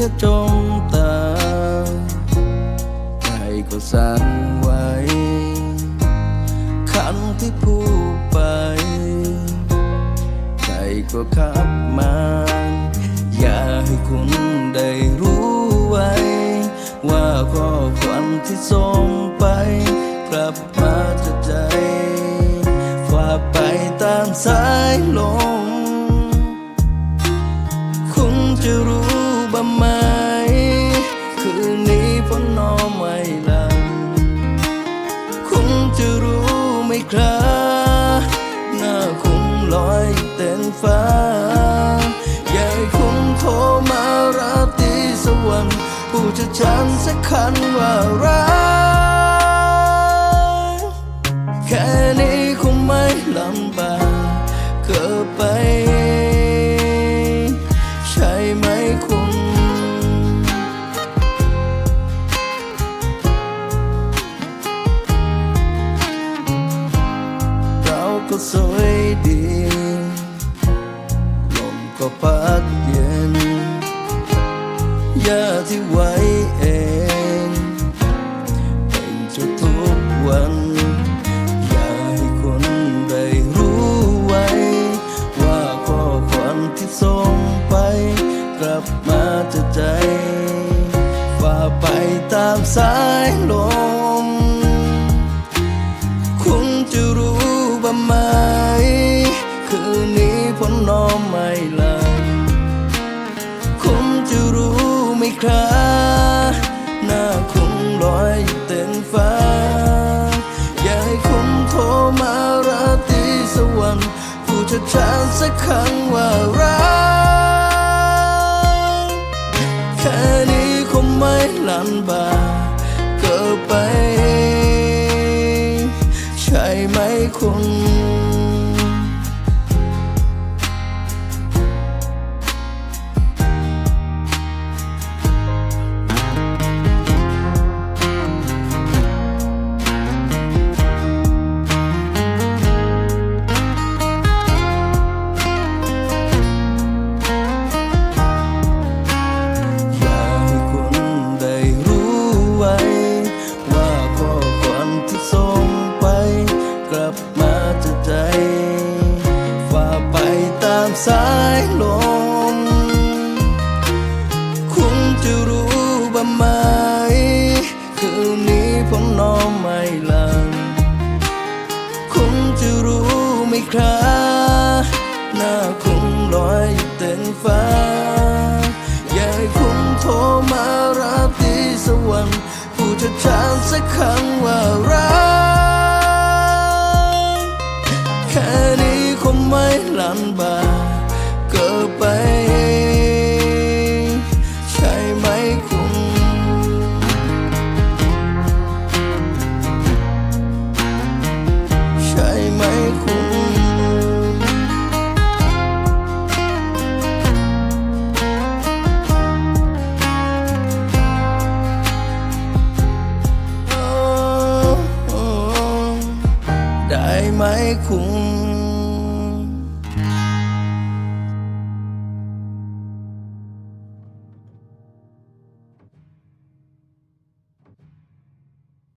ค่จมตาใจก็สั่นไหวคำที่พูดไป ใจก็ขับมา อย่าให้คุณได้รู้ไว้ ว่าข้อความที่ส่งไป กลับมาจากใจ ฝากไปตามสายลม ไม่คราหน้าคุณลอยเต็นฟ้ายากให้คุณโทรมาราตีสวรรค์ผู้จะฉันสักคันว่ารักแค่นี้ ก็สวยดีลมก็พัดเย็นยาที่ไว้เองเป็นจุดทุกวัน อยากให้คนได้รู้ไว้ ว่าข้อความที่ส่งไป กลับมาจากใจฝ่าไปตามสายลม คืนนี้ฝนนอนไม่หลับคุณจะรู้ไหมครับหน้าคุณลอยอยู่เต็มฟ้า อยากให้คุณโทรมาราตรีสวรรค์พูดช้าๆสักครั้งว่ารักแค่นี้คงไม่ลันบากเกินไป ใช่ไหมคุณามสายลมคุณจะรู้บ้างไหม คืนนี้ผมนอนไม่หลับคุณจะรู้ไหมครับหน้าคุณลอยอยู่เต็มฟ้า อยากให้คุณโทรมาราตรีสวรรค์พูดช้าๆสักครั้งว่ารักแค่ นี้คงไม่ลันบากเกินไปใช่